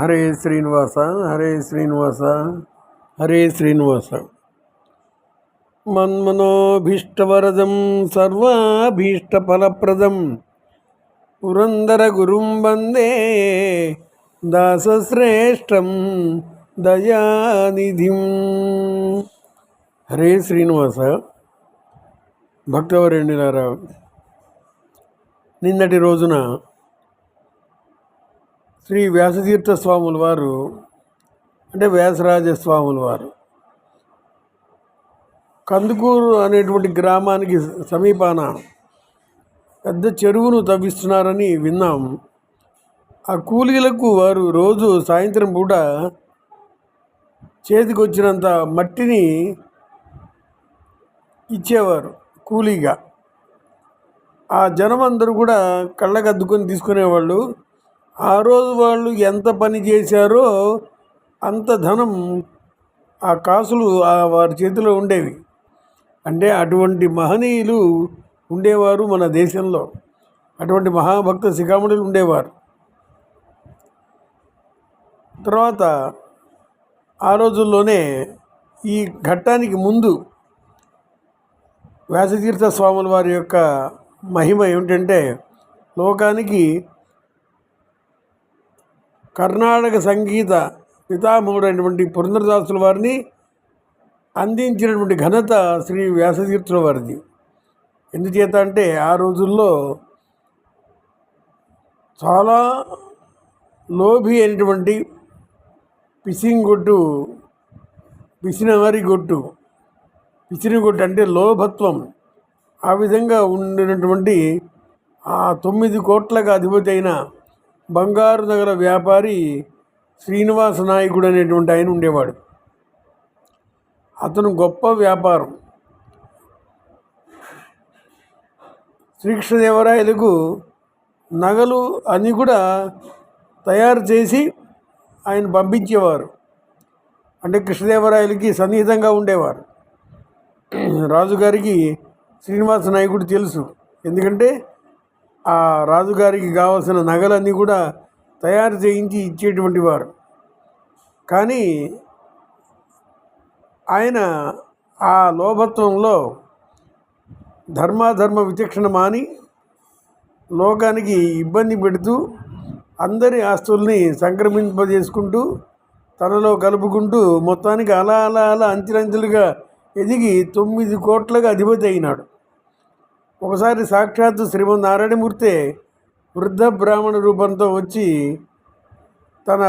హరే శ్రీనివాస హరే శ్రీనివాస హరే శ్రీనివాస. మన్మనోభీష్టవరదం సర్వాభీష్టఫలప్రదం. పురందర గురుం వందే దాసశ్రేష్టం దయానిధిం. హరే శ్రీనివాస. భక్తవరేణ్యులారా నిన్నటి రోజున శ్రీ వ్యాసతీర్థ స్వాముల వారు అంటే వ్యాసరాజ స్వాముల వారు. కందుకూరు అనేటువంటి గ్రామానికి సమీపాన పెద్ద చెరువును తవ్విస్తున్నారని విన్నాం. ఆ కూలీలకు వారు రోజు సాయంత్రం పూట చేతికొచ్చినంత మట్టిని ఇచ్చేవారు కూలీగా. ఆ జనం అందరూ కూడా కళ్ళకద్దుకొని తీసుకునేవాళ్ళు. ఆ రోజు వాళ్ళు ఎంత పని చేశారో అంత ధనం ఆ కాసులు ఆ వారి చేతిలో ఉండేవి. అంటే అటువంటి మహనీయులు ఉండేవారు మన దేశంలో. అటువంటి మహాభక్త శిఖామణులు ఉండేవారు. తర్వాత ఆ రోజుల్లోనే ఈ ఘట్టానికి ముందు వ్యాసతీర్థ స్వాముల వారి యొక్క మహిమ ఏమిటంటే లోకానికి కర్ణాటక సంగీత పితామహుడైనటువంటి పురంధరదాసుల వారిని అందించినటువంటి ఘనత శ్రీ వ్యాసతీర్థుల వారిది. ఎందుచేత అంటే ఆ రోజుల్లో చాలా లోభి అయినటువంటి పిసింగొట్టు పిసినవారి గొట్టు పిసినగొట్టు అంటే లోభత్వం ఆ విధంగా ఉండినటువంటి ఆ తొమ్మిది కోట్లకు అధిపతి అయిన బంగారు నగర వ్యాపారి శ్రీనివాస నాయకుడు అనేటువంటి ఆయన ఉండేవాడు. అతను గొప్ప వ్యాపారం. శ్రీకృష్ణదేవరాయలకు నగలు అన్నీ కూడా తయారు చేసి ఆయన పంపించేవారు. అంటే కృష్ణదేవరాయలకి సన్నిహితంగా ఉండేవారు. రాజుగారికి శ్రీనివాస నాయకుడు తెలుసు. ఎందుకంటే ఆ రాజుగారికి కావాల్సిన నగలన్నీ కూడా తయారు చేయించి ఇచ్చేటువంటి వారు. కానీ ఆయన ఆ లోభత్వంలో ధర్మాధర్మ విచక్షణ మాని లోకానికి ఇబ్బంది పెడుతూ అందరి ఆస్తుల్ని సంక్రమింపజేసుకుంటూ తనలో కలుపుకుంటూ మొత్తానికి అలా అలా అలా అంచెలంచెలుగా ఎదిగి తొమ్మిది కోట్లకు అధిపతి అయినాడు. ఒకసారి సాక్షాత్తు శ్రీమన్ నారాయణమూర్తే వృద్ధ బ్రాహ్మణ రూపంతో వచ్చి తన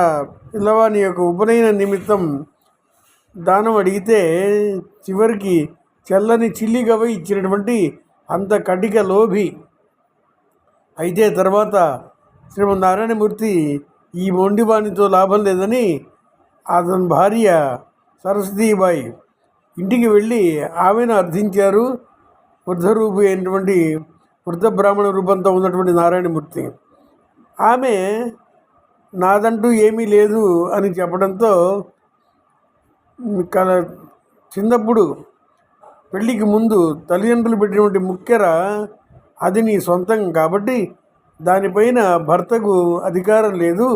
పిల్లవాని యొక్క ఉపనయన నిమిత్తం దానం అడిగితే చివరికి చల్లని చిల్లిగవ ఇచ్చినటువంటి అంత కటిక లోభి. అయితే తర్వాత శ్రీమన్ నారాయణమూర్తి ఈ మొండివాణితో లాభం లేదని అతని భార్య సరస్వతీబాయి ఇంటికి వెళ్ళి ఆమెను అర్థించారు. వృద్ధరూపి అయినటువంటి వృద్ధ బ్రాహ్మణ రూపంతో ఉన్నటువంటి నారాయణమూర్తి. ఆమె నాదంటూ ఏమీ లేదు అని చెప్పడంతో కల చిన్నప్పుడు పెళ్ళికి ముందు తల్లిదండ్రులు పెట్టినటువంటి ముక్కెర అది నీ సొంతం కాబట్టి దానిపైన భర్తకు అధికారం లేదు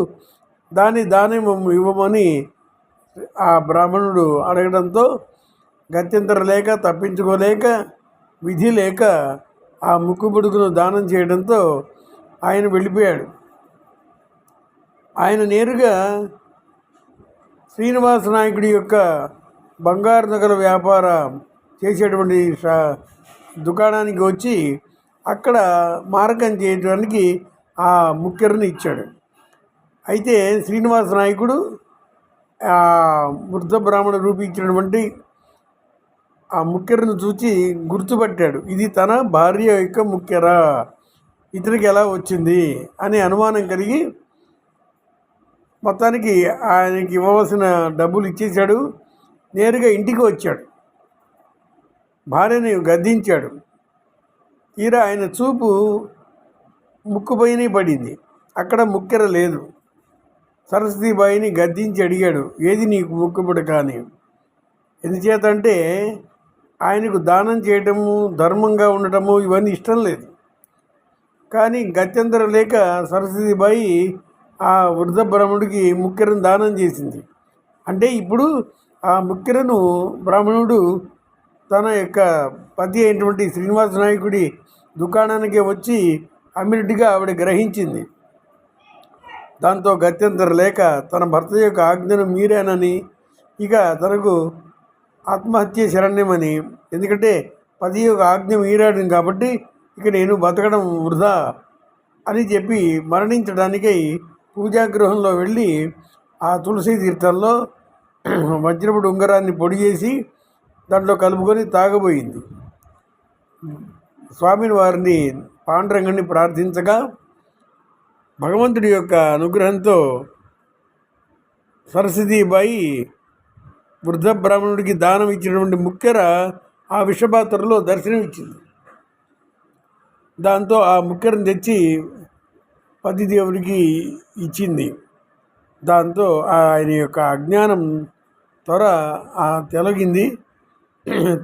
దాని దానం ఇవ్వమని ఆ బ్రాహ్మణుడు అడగడంతో గత్యంతరం లేక తప్పించుకోలేక విధి లేక ఆ ముక్కుబుడుకును దానం చేయడంతో ఆయన వెళ్ళిపోయాడు. ఆయన నేరుగా శ్రీనివాస నాయకుడి యొక్క బంగారు నగల వ్యాపార చేసేటువంటి షా- దుకాణానికి వచ్చి అక్కడ మారకం చేయడానికి ఆ ముక్కెరని ఇచ్చాడు. అయితే శ్రీనివాస నాయకుడు ఆ వృద్ధ బ్రాహ్మణ రూపించినటువంటి ఆ ముక్కెరను చూచి గుర్తుపట్టాడు. ఇది తన భార్య యొక్క ముక్కెర ఇతనికి ఎలా వచ్చింది అనే అనుమానం కలిగి మొత్తానికి ఆయనకి ఇవ్వవలసిన డబ్బులు ఇచ్చేశాడు. నేరుగా ఇంటికి వచ్చాడు. భార్యని గద్దించాడు. తీరా ఆయన చూపు ముక్కుపైనే పడింది. అక్కడ ముక్కెర లేదు. సరస్వతీబాయిని గద్దించి అడిగాడు ఏది నీకు ముక్కుపుడు కానీ ఎందుచేతంటే ఆయనకు దానం చేయటము ధర్మంగా ఉండటము ఇవన్నీ ఇష్టం లేదు. కానీ గత్యంతరం లేక సరస్వతిబాయి ఆ వృద్ధ బ్రాహ్మణుడికి ముక్కెరను దానం చేసింది. అంటే ఇప్పుడు ఆ ముక్కెరను బ్రాహ్మణుడు తన యొక్క పతి అయినటువంటి శ్రీనివాస నాయకుడి దుకాణానికి వచ్చి అమ్మినట్టుగా ఆవిడ గ్రహించింది. దాంతో గత్యంతరం లేక తన భర్త యొక్క ఆజ్ఞను మీరేనని ఇక తనకు ఆత్మహత్య శరణ్యమని. ఎందుకంటే పది యొక్క ఆజ్ఞ మీరాడు కాబట్టి ఇక నేను బతకడం వృధా అని చెప్పి మరణించడానికై పూజాగృహంలో వెళ్ళి ఆ తులసి తీర్థంలో వజ్రపుడు ఉంగరాన్ని పొడి చేసి దాంట్లో కలుపుకొని తాగబోయింది. స్వామిని వారిని పాండురంగని ప్రార్థించగా భగవంతుడి యొక్క అనుగ్రహంతో సరస్వతీబాయి వృద్ధ బ్రాహ్మణుడికి దానం ఇచ్చినటువంటి ముక్కెర ఆ విషపాత్రలో దర్శనమిచ్చింది. దాంతో ఆ ముక్కెరను తెచ్చి పతిదేవుడికి ఇచ్చింది. దాంతో ఆయన యొక్క అజ్ఞానం త్వర తొలగింది.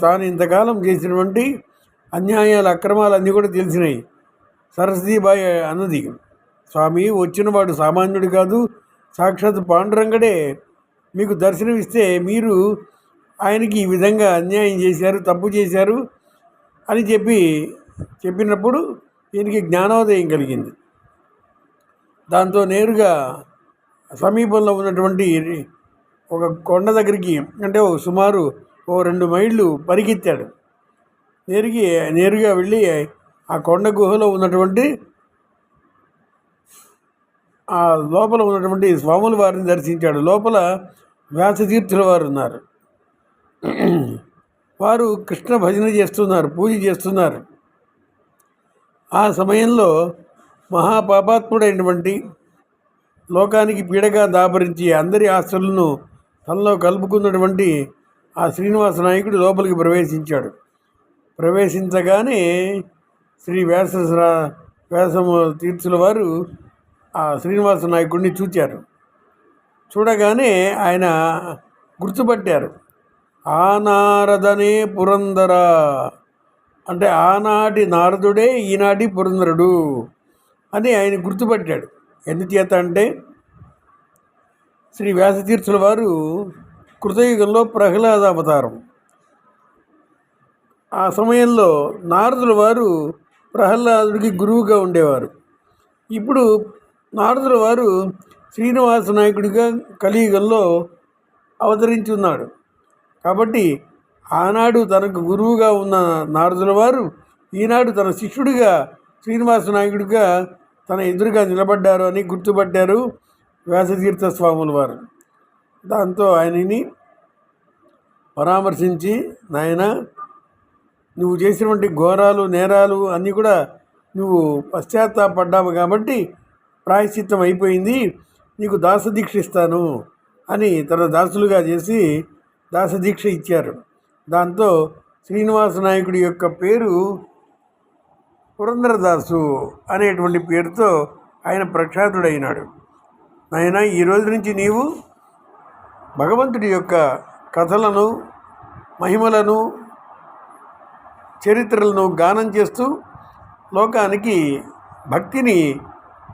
తాను ఇంతకాలం చేసినటువంటి అన్యాయాలు అక్రమాలు అన్నీ కూడా తెలిసినాయి. సరస్వతీబాయి అన్నది స్వామి వచ్చినవాడు సామాన్యుడు కాదు సాక్షాత్ పాండురంగడే. మీకు దర్శనమిస్తే మీరు ఆయనకి ఈ విధంగా అన్యాయం చేశారు తప్పు చేశారు అని చెప్పి చెప్పినప్పుడు ఈయనకి జ్ఞానోదయం కలిగింది. దాంతో నేరుగా సమీపంలో ఉన్నటువంటి ఒక కొండ దగ్గరికి అంటే ఓ సుమారు ఓ రెండు మైళ్ళు పరిగెత్తాడు. నేరుగా నేరుగా వెళ్ళి ఆ కొండ గుహలో ఉన్నటువంటి ఆ లోపల ఉన్నటువంటి స్వాముల వారిని దర్శించాడు. లోపల వ్యాసతీర్థుల వారు ఉన్నారు వారు కృష్ణ భజన చేస్తున్నారు పూజ చేస్తున్నారు. ఆ సమయంలో మహాపాపాత్ముడైనటువంటి లోకానికి పీడగా దాపరించి అందరి ఆస్తులను తనలో కలుపుకున్నటువంటి ఆ శ్రీనివాస నాయకుడు లోపలికి ప్రవేశించాడు. ప్రవేశించగానే శ్రీ వ్యాస వ్యాసము తీర్థుల వారు ఆ శ్రీనివాస నాయకుడిని చూచారు. చూడగానే ఆయన గుర్తుపట్టారు. ఆనారదనే పురందర. అంటే ఆనాటి నారదుడే ఈనాటి పురందరుడు అని ఆయన గుర్తుపట్టాడు. ఎందుచేత అంటే శ్రీ వ్యాసతీర్థుల వారు కృతయుగంలో ప్రహ్లాద అవతారం. ఆ సమయంలో నారదుల వారు ప్రహ్లాదుడికి గురువుగా ఉండేవారు. ఇప్పుడు నారదుల వారు శ్రీనివాస నాయకుడిగా కలియుగంలో అవతరించి ఉన్నాడు. కాబట్టి ఆనాడు తనకు గురువుగా ఉన్న నారదుల వారు ఈనాడు తన శిష్యుడిగా శ్రీనివాస నాయకుడిగా తన ఎదురుగా నిలబడ్డారు అని గుర్తుపట్టారు వ్యాసతీర్థ స్వాముల వారు. దాంతో ఆయనని పరామర్శించి నాయన నువ్వు చేసినటువంటి ఘోరాలు నేరాలు అన్నీ కూడా నువ్వు పశ్చాత్తాపడ్డావు కాబట్టి ప్రాయశ్చిత్తం అయిపోయింది. నీకు దాసదీక్ష ఇస్తాను అని తన దాసులుగా చేసి దాసదీక్ష ఇచ్చారు. దాంతో శ్రీనివాస నాయకుడి యొక్క పేరు పురంధరదాసు అనేటువంటి పేరుతో ఆయన ప్రఖ్యాతుడైనాడు. ఆయన ఈ రోజు నుంచి నీవు భగవంతుడి యొక్క కథలను మహిమలను చరిత్రలను గానం చేస్తూ లోకానికి భక్తిని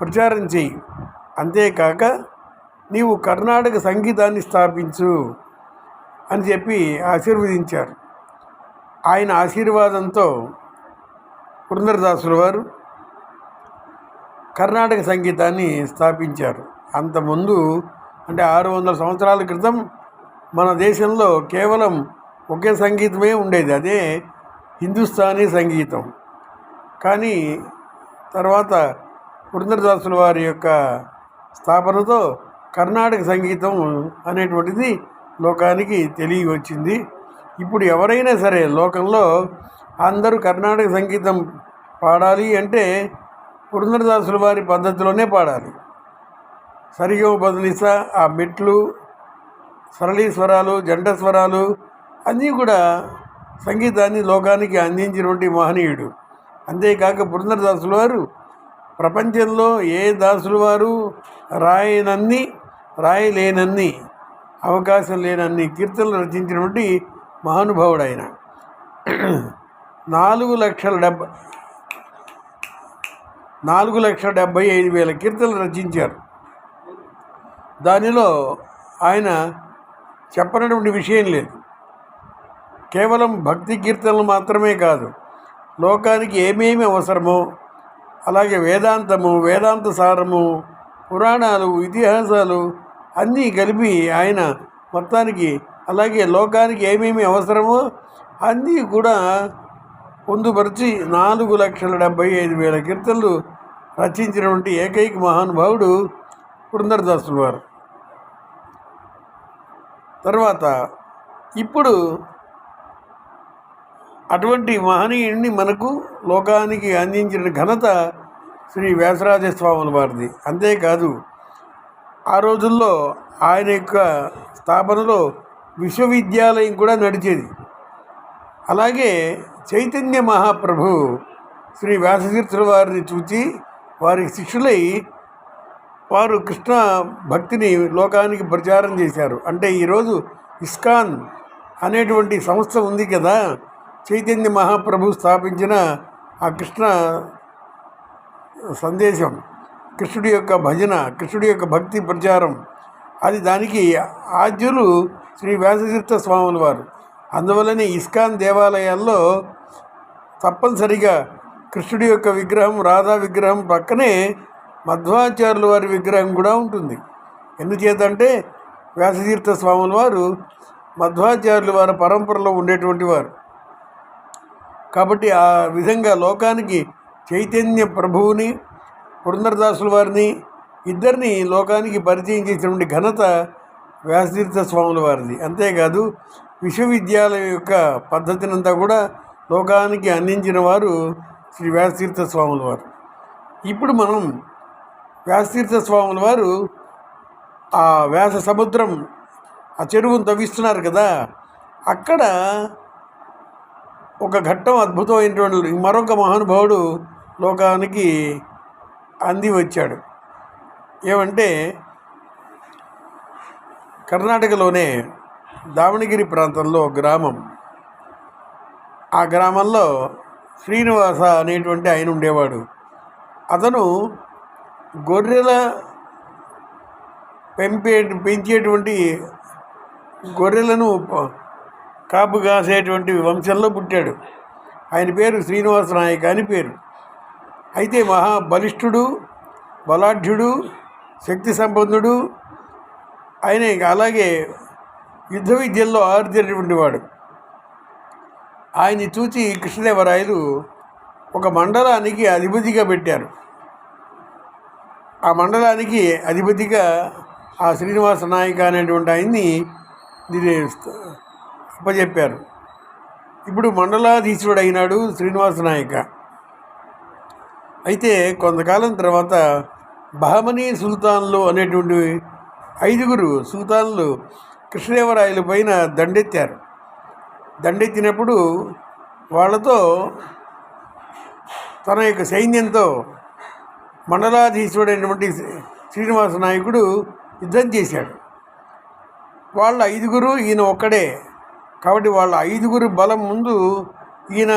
ప్రచారం చేయి. అంతేకాక నీవు కర్ణాటక సంగీతాన్ని స్థాపించు అని చెప్పి ఆశీర్వదించారు. ఆయన ఆశీర్వాదంతో పురంధరదాసుల వారు కర్ణాటక సంగీతాన్ని స్థాపించారు. అంతకుముందు అంటే ఆరు వందల సంవత్సరాల క్రితం మన దేశంలో కేవలం ఒకే సంగీతమే ఉండేది. అదే హిందుస్థానీ సంగీతం. కానీ తర్వాత పురంధరదాసుల వారి యొక్క స్థాపనతో కర్ణాటక సంగీతం అనేటువంటిది లోకానికి తెలియ వచ్చింది ఇప్పుడు ఎవరైనా సరే లోకంలో అందరూ కర్ణాటక సంగీతం పాడాలి అంటే పురంధరదాసుల వారి పద్ధతిలోనే పాడాలి. సరిగమ బదులిస ఆ మెట్లు సరళీ స్వరాలు జంట స్వరాలు అన్నీ కూడా సంగీతాన్ని లోకానికి అందించినటువంటి మహనీయుడు. అంతేకాక పురంధరదాసుల వారు ప్రపంచంలో ఏ దాసులు వారు రాయనన్ని రాయలేనన్ని అవకాశం లేనన్ని కీర్తనలు రచించినటువంటి మహానుభావుడు ఆయన నాలుగు లక్షల డెబ్బై నాలుగు లక్షల డెబ్బై ఐదు వేల కీర్తనలు రచించారు. దానిలో ఆయన చెప్పనటువంటి విషయం లేదు. కేవలం భక్తి కీర్తనలు మాత్రమే కాదు లోకానికి ఏమేమి అవసరమో అలాగే వేదాంతము వేదాంత సారము పురాణాలు ఇతిహాసాలు అన్నీ కలిపి ఆయన మొత్తానికి అలాగే లోకానికి ఏమేమి అవసరమో అన్నీ కూడా పొందుపరిచి నాలుగు లక్షల డెబ్బై ఐదు వేల కీర్తనలు రచించినటువంటి ఏకైక మహానుభావుడు పురంధరదాసుల వారు. తర్వాత ఇప్పుడు అటువంటి మహనీయుడిని మనకు లోకానికి అందించిన ఘనత శ్రీ వ్యాసరాజ స్వాముల వారిది. అంతేకాదు ఆ రోజుల్లో ఆయన యొక్క స్థాపనలో విశ్వవిద్యాలయం కూడా నడిచేది. అలాగే చైతన్య మహాప్రభు శ్రీ వ్యాసతీర్థుల వారిని చూచి వారి శిష్యులై వారు కృష్ణ భక్తిని లోకానికి ప్రచారం చేశారు. అంటే ఈరోజు ఇస్కాన్ అనేటువంటి సంస్థ ఉంది కదా చైతన్య మహాప్రభు స్థాపించిన ఆ కృష్ణ సందేశం కృష్ణుడి యొక్క భజన కృష్ణుడి యొక్క భక్తి ప్రచారం అది దానికి ఆద్యులు శ్రీ వ్యాసతీర్థ స్వాముల వారు. అందువలనే ఇస్కాన్ దేవాలయాల్లో తప్పనిసరిగా కృష్ణుడి యొక్క విగ్రహం రాధా విగ్రహం పక్కనే మధ్వాచార్యుల వారి విగ్రహం కూడా ఉంటుంది. ఎందుచేతంటే వ్యాసతీర్థ స్వాముల వారు మధ్వాచార్యుల వారి పరంపరలో ఉండేటువంటి వారు. కాబట్టి ఆ విధంగా లోకానికి చైతన్య ప్రభువుని పురంధరదాసుల వారిని ఇద్దరిని లోకానికి పరిచయం చేసినటువంటి ఘనత వ్యాసతీర్థ స్వాముల వారిది. అంతేకాదు విశ్వవిద్యాలయం యొక్క పద్ధతినంతా కూడా లోకానికి అందించిన వారు శ్రీ వ్యాసతీర్థ స్వాముల వారు. ఇప్పుడు మనం వ్యాసతీర్థ స్వాముల వారు ఆ వ్యాస సముద్రం ఆ చెరువును తవ్విస్తున్నారు కదా అక్కడ ఒక ఘట్టం అద్భుతమైనటువంటి మరొక మహానుభావుడు లోకానికి అంది వచ్చాడు. ఏమంటే కర్ణాటకలోనే దావణగిరి ప్రాంతంలో గ్రామం. ఆ గ్రామంలో శ్రీనివాస అనేటువంటి ఆయన ఉండేవాడు. అతను గొర్రెల పెంపే పెంచేటువంటి గొర్రెలను కాపు కాసేటువంటి వంశంలో పుట్టాడు. ఆయన పేరు శ్రీనివాస నాయక్ అని పేరు. అయితే మహా బలిష్ఠుడు బలాఢ్యుడు శక్తి సంపన్నుడు ఆయన అలాగే యుద్ధ విద్యల్లో ఆర్జినటువంటి వాడు. ఆయన్ని చూచి కృష్ణదేవరాయలు ఒక మండలానికి అధిపతిగా పెట్టారు. ఆ మండలానికి అధిపతిగా ఆ శ్రీనివాస నాయక అనేటువంటి ఆయన్ని దీని అప్పచెప్పారు ఇప్పుడు మండలాధీశుడు అయినాడు శ్రీనివాస నాయక. అయితే కొంతకాలం తర్వాత బహమనీ సుల్తాన్లు అనేటువంటి ఐదుగురు సుల్తాన్లు కృష్ణదేవరాయల పైన దండెత్తారు. దండెత్తినప్పుడు వాళ్ళతో తన యొక్క సైన్యంతో మండలాధీశుడైనటువంటి శ్రీనివాస నాయకుడు యుద్ధం చేశాడు. వాళ్ళ ఐదుగురు ఈయన ఒక్కడే కాబట్టి వాళ్ళ ఐదుగురు బలం ముందు ఈయన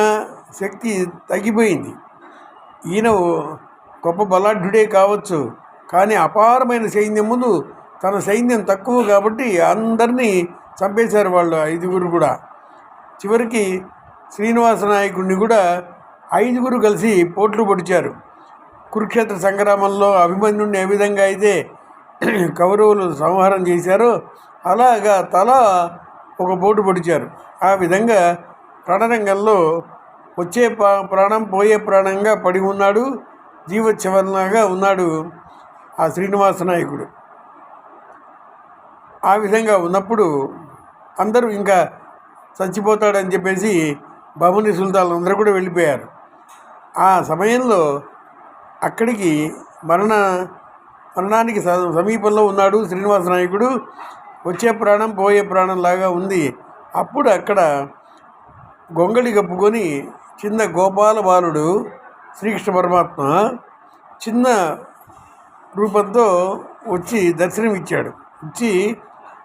శక్తి తగ్గిపోయింది. ఈయన గొప్ప బలాఢ్యుడే కావచ్చు. కానీ అపారమైన సైన్యం ముందు తన సైన్యం తక్కువ కాబట్టి అందరినీ చంపేశారు వాళ్ళు ఐదుగురు కూడా. చివరికి శ్రీనివాస నాయకుడిని కూడా ఐదుగురు కలిసి పోట్లు పొడిచారు. కురుక్షేత్ర సంగ్రామంలో అభిమన్యుడిని ఏ విధంగా అయితే కౌరవులు సంహారం చేశారో అలాగా తల ఒక పోటు పొడిచారు. ఆ విధంగా ప్రాణరంగంలో వచ్చే పా- ప్రాణం పోయే ప్రాణంగా పడి ఉన్నాడు జీవోత్సవంలాగా ఉన్నాడు ఆ శ్రీనివాస నాయకుడు. ఆ విధంగా ఉన్నప్పుడు అందరూ ఇంకా చచ్చిపోతాడని చెప్పేసి బముని సుల్తాన్లు అందరూ కూడా వెళ్ళిపోయారు. ఆ సమయంలో అక్కడికి మరణ మరణానికి సమీపంలో ఉన్నాడు శ్రీనివాస నాయకుడు. వచ్చే ప్రాణం పోయే ప్రాణం లాగా ఉంది. అప్పుడు అక్కడ గొంగళి కప్పుకొని చిన్న గోపాల బాలుడు శ్రీకృష్ణ పరమాత్మ చిన్న రూపంతో వచ్చి దర్శనమిచ్చాడు. ఇచ్చి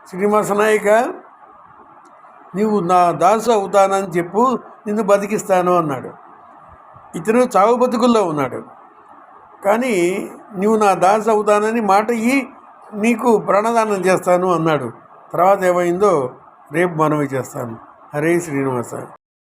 శ్రీనివాస నాయక నీవు నా దాసు అవుతానని చెప్పు నిన్ను బతికిస్తాను అన్నాడు. ఇతను చావు బతుకుల్లో ఉన్నాడు. కానీ నువ్వు నా దాసు అవుతానని మాట ఇయ్యి నీకు ప్రాణదానం చేస్తాను అన్నాడు. తర్వాత ఏమైందో రేపు మనవి చేస్తాను. హరే శ్రీనివాస.